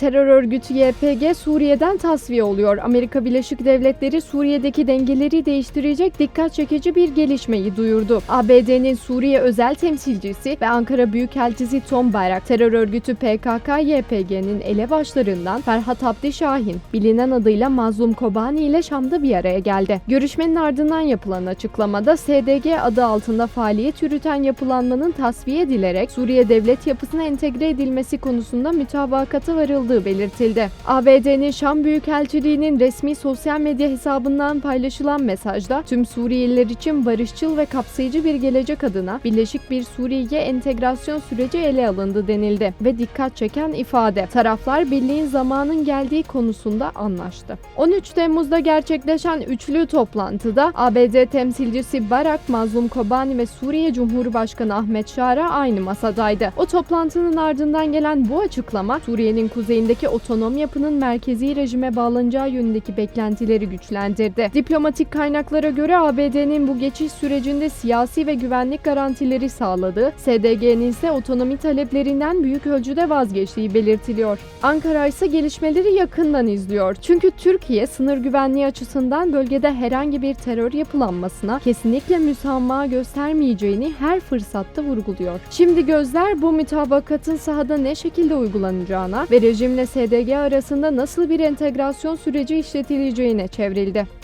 Terör örgütü YPG Suriye'den tasfiye oluyor. Amerika Birleşik Devletleri Suriye'deki dengeleri değiştirecek dikkat çekici bir gelişmeyi duyurdu. ABD'nin Suriye özel temsilcisi ve Ankara Büyükelçisi Tom Bayrak, terör örgütü PKK-YPG'nin elebaşlarından Ferhat Abdi Şahin, bilinen adıyla Mazlum Kobani ile Şam'da bir araya geldi. Görüşmenin ardından yapılan açıklamada SDG adı altında faaliyet yürüten yapılanmanın tasfiye edilerek Suriye devlet yapısına entegre edilmesi konusunda mütabakata varıldığı belirtildi. ABD'nin Şam Büyükelçiliği'nin resmi sosyal medya hesabından paylaşılan mesajda tüm Suriyeliler için barışçıl ve kapsayıcı bir gelecek adına Birleşik bir Suriye entegrasyon süreci ele alındı denildi ve dikkat çeken ifade taraflar birliğin zamanın geldiği konusunda anlaştı. 13 Temmuz'da gerçekleşen üçlü toplantıda ABD temsilcisi Barak Mazlum Kobani ve Suriye Cumhurbaşkanı Ahmet Şara aynı masadaydı. O toplantının ardından gelen bu açıklama Suriye'nin kuzeyindeki otonom yapının merkezi rejime bağlanacağı yönündeki beklentileri güçlendirdi. Diplomatik kaynaklara göre ABD'nin bu geçiş sürecinde siyasi ve güvenlik garantileri sağladığı, SDG'nin ise otonomi taleplerinden büyük ölçüde vazgeçtiği belirtiliyor. Ankara ise gelişmeleri yakından izliyor. Çünkü Türkiye sınır güvenliği açısından bölgede herhangi bir terör yapılanmasına kesinlikle müsamaha göstermeyeceğini her fırsatta vurguluyor. Şimdi gözler bu mütabakatın sahada ne şekilde uygulanacağına ve rejimle SDG arasında nasıl bir entegrasyon süreci işletileceğine çevrildi.